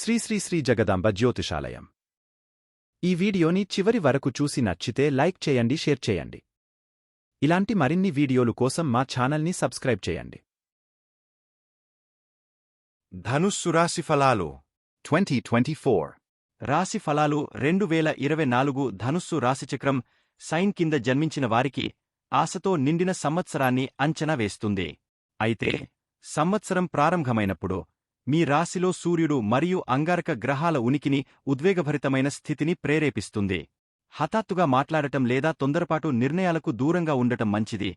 శ్రీ శ్రీ శ్రీ జగదాంబ జ్యోతిషాలయం. ఈ వీడియోని చివరి వరకు చూసి నచ్చితే లైక్ చేయండి షేర్ చేయండి. ఇలాంటి మరిన్ని వీడియోలు కోసం మా ఛానల్ని సబ్స్క్రైబ్ చేయండి. ధనుస్సు రాశి ఫలాలు. 2024 రాశి ఫలాలు రెండు వేల ఇరవై నాలుగు ధనుస్సు రాశిచక్రం సైన్ కింద జన్మించిన వారికి ఆశతో నిండిన సంవత్సరాన్ని అంచనా వేస్తుంది. అయితే సంవత్సరం ప్రారంభమైనప్పుడు మీ రాశిలో సూర్యుడు మరియు అంగారక గ్రహాల ఉనికిని ఉద్వేగభరితమైన స్థితిని ప్రేరేపిస్తుంది. హఠాత్తుగా మాట్లాడటం లేదా తొందరపాటు నిర్ణయాలకు దూరంగా ఉండటం మంచిది.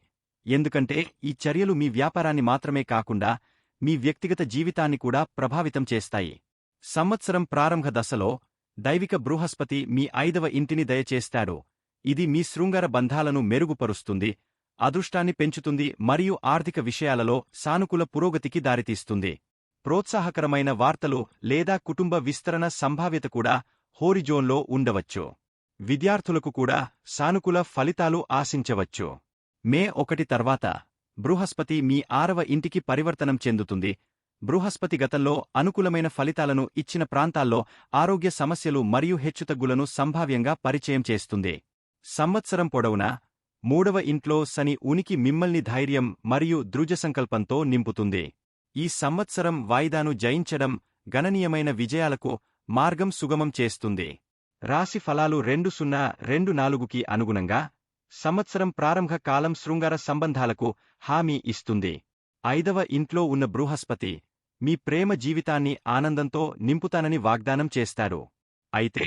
ఎందుకంటే ఈ చర్యలు మీ వ్యాపారాన్ని మాత్రమే కాకుండా మీ వ్యక్తిగత జీవితాన్ని కూడా ప్రభావితం చేస్తాయి. సంవత్సరం ప్రారంభ దశలో దైవిక బృహస్పతి మీ ఐదవ ఇంటిని దయచేస్తాడు. ఇది మీ శృంగార బంధాలను మెరుగుపరుస్తుంది అదృష్టాన్ని పెంచుతుంది మరియు ఆర్థిక విషయాలలో సానుకూల పురోగతికి దారితీస్తుంది. ప్రోత్సాహకరమైన వార్తలు లేదా కుటుంబ విస్తరణ సంభావ్యత కూడా హోరిజోన్లో ఉండవచ్చు. విద్యార్థులకు కూడా సానుకూల ఫలితాలు ఆశించవచ్చు. మే ఒకటి తర్వాత బృహస్పతి మీ ఆరవ ఇంటికి పరివర్తనం చెందుతుంది. బృహస్పతి గతంలో అనుకూలమైన ఫలితాలను ఇచ్చిన ప్రాంతాల్లో ఆరోగ్య సమస్యలు మరియు హెచ్చుతగ్గులను సంభావ్యంగా పరిచయం చేస్తుంది. సంవత్సరం పొడవునా మూడవ ఇంట్లో శని ఉనికి మిమ్మల్ని ధైర్యం మరియు దృజసంకల్పంతో నింపుతుంది. ఈ సంవత్సరం వాయిదాను జయించడం గణనీయమైన విజయాలకు మార్గం సుగమం చేస్తుంది. రాశి ఫలాలు రెండు సున్నా రెండు నాలుగుకి అనుగుణంగా సంవత్సరం ప్రారంభ కాలం శృంగార సంబంధాలకు హామీ ఇస్తుంది. ఐదవ ఇంట్లో ఉన్న బృహస్పతి మీ ప్రేమ జీవితాన్ని ఆనందంతో నింపుతానని వాగ్దానం చేస్తాడు. అయితే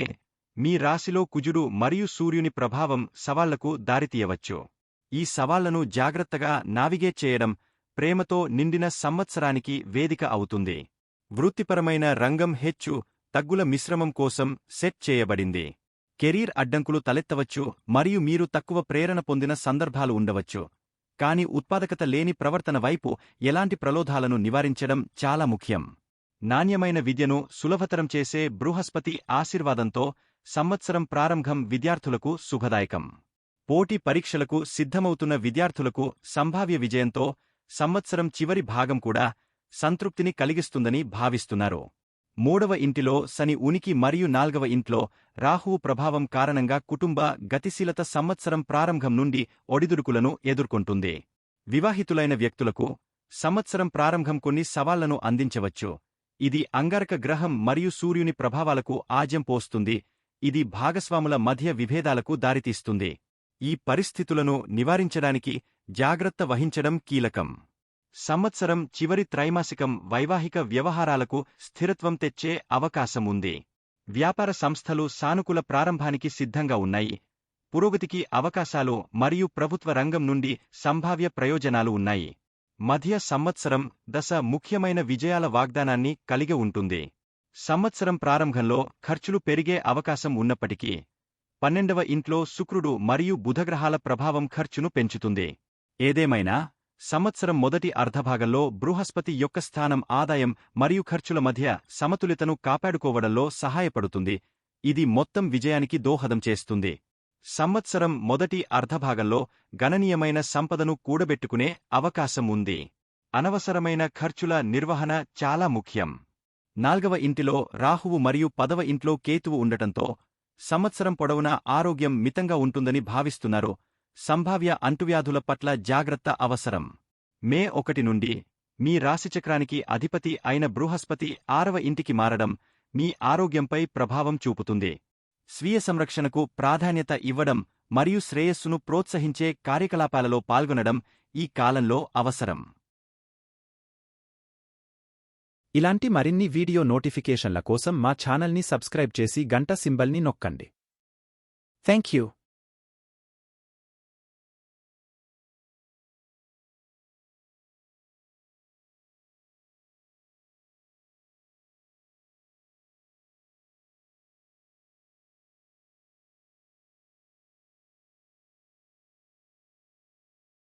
మీ రాశిలో కుజుడు మరియు సూర్యుని ప్రభావం సవాళ్ళకు దారితీయవచ్చు. ఈ సవాళ్ళను జాగ్రత్తగా నావిగేట్ చేయడం ప్రేమతో నిండిన సంవత్సరానికి వేదిక అవుతుంది. వృత్తిపరమైన రంగం హెచ్చు తగ్గుల మిశ్రమం కోసం సెట్ చేయబడింది. కెరీర్ అడ్డంకులు తలెత్తవచ్చు మరియు మీరు తక్కువ ప్రేరణ పొందిన సందర్భాలు ఉండవచ్చు. కాని ఉత్పాదకత లేని ప్రవర్తన వైపు ఎలాంటి ప్రలోభాలను నివారించడం చాలా ముఖ్యం. నాణ్యమైన విద్యను సులభతరం చేసే బృహస్పతి ఆశీర్వాదంతో సంవత్సరం ప్రారంభం విద్యార్థులకు శుభదాయకం. పోటీ పరీక్షలకు సిద్ధమవుతున్న విద్యార్థులకు సంభావ్య విజయంతో సంవత్సరం చివరి భాగం కూడా సంతృప్తిని కలిగిస్తుందని భావిస్తున్నారు. మూడవ ఇంటిలో శని ఉనికి మరియు నాల్గవ ఇంట్లో రాహువు ప్రభావం కారణంగా కుటుంబ గతిశీలత సంవత్సరం ప్రారంభం నుండి ఒడిదుడుకులను ఎదుర్కొంటుంది. వివాహితులైన వ్యక్తులకు సంవత్సరం ప్రారంభం కొన్ని సవాళ్ళను అందించవచ్చు. ఇది అంగారక గ్రహం మరియు సూర్యుని ప్రభావాలకు ఆజ్యం పోస్తుంది. ఇది భాగస్వాముల మధ్య విభేదాలకు దారితీస్తుంది. ఈ పరిస్థితులను నివారించడానికి జాగ్రత్త వహించడం కీలకం. సంవత్సరం చివరి త్రైమాసికం వైవాహిక వ్యవహారాలకు స్థిరత్వం తెచ్చే అవకాశం ఉంది వ్యాపార సంస్థలు సానుకూల ప్రారంభానికి సిద్ధంగా ఉన్నాయి. పురోగతికి అవకాశాలు మరియు ప్రభుత్వ రంగం నుండి సంభావ్య ప్రయోజనాలు ఉన్నాయి. మధ్య సంవత్సరం దశ ముఖ్యమైన విజయాల వాగ్దానాన్ని కలిగి ఉంటుంది. సంవత్సరం ప్రారంభంలో ఖర్చులు పెరిగే అవకాశం ఉన్నప్పటికీ పన్నెండవ ఇంట్లో శుక్రుడు మరియు బుధగ్రహాల ప్రభావం ఖర్చును పెంచుతుంది. ఏదేమైనా సంవత్సరం మొదటి అర్ధభాగంలో బృహస్పతి యొక్క స్థానం ఆదాయం మరియు ఖర్చుల మధ్య సమతులితను కాపాడుకోవడంలో సహాయపడుతుంది. ఇది మొత్తం విజయానికి దోహదం చేస్తుంది. సంవత్సరం మొదటి అర్ధభాగంలో గణనీయమైన సంపదను కూడబెట్టుకునే అవకాశం ఉంది. అనవసరమైన ఖర్చుల నిర్వహణ చాలా ముఖ్యం. నాల్గవ ఇంటిలో రాహువు మరియు పదవ ఇంట్లో కేతువు ఉండటంతో సంవత్సరం పొడవునా ఆరోగ్యం మితంగా ఉంటుందని భావిస్తున్నారు సంభావ్య అంటువ్యాధుల పట్ల జాగ్రత్త అవసరం. మే ఒకటి నుండి మీ రాశిచక్రానికి అధిపతి అయిన బృహస్పతి ఆరవ ఇంటికి మారడం మీ ఆరోగ్యంపై ప్రభావం చూపుతుంది. స్వీయ సంరక్షణకు ప్రాధాన్యత ఇవ్వడం మరియు శ్రేయస్సును ప్రోత్సహించే కార్యకలాపాలలో పాల్గొనడం ఈ కాలంలో అవసరం. ఇలాంటి మరిన్ని వీడియో నోటిఫికేషన్ల కోసం మా ఛానల్ని సబ్స్క్రైబ్ చేసి గంట సింబల్ని నొక్కండి. Thank you